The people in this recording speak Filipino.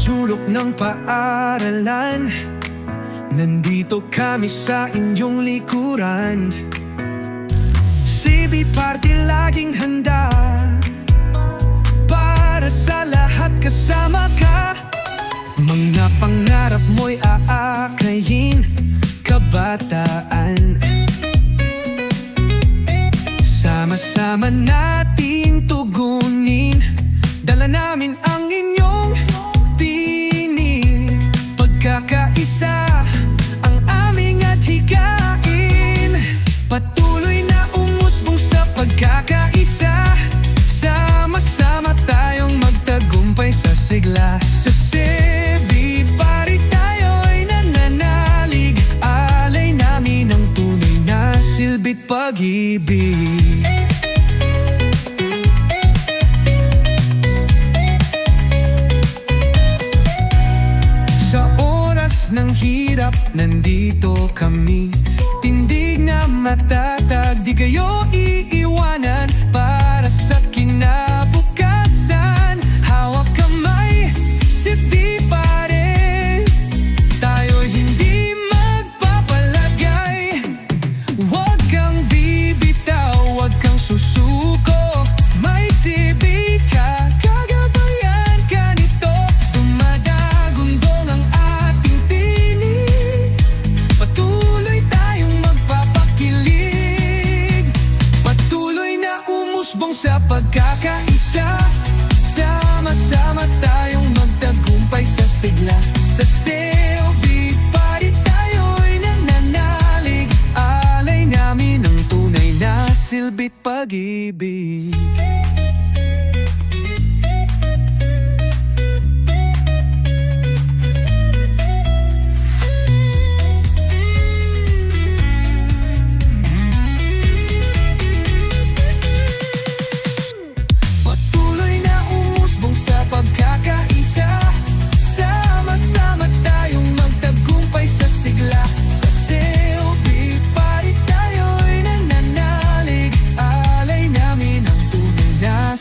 sulok ng paaralan. Nandito kami sa inyong likuran. CB Party laging handa. Para sa lahat kasama ka. Mga pangarap mo'y aakayin Kabataan. Sama-sama nating pag-ibig. Sa oras ng hirap, nandito kami. Tindig na matatag, di kayo iiwanan susuko May sibi ka, kagabayan ka nito. Dumadagundong ang ating tinig. Patuloy tayong magpapakilig. Patuloy na umusbong sa pagkakaisa. Sama-sama tayong magtagumpay sa sigla Sa selfie silbit pag-ibig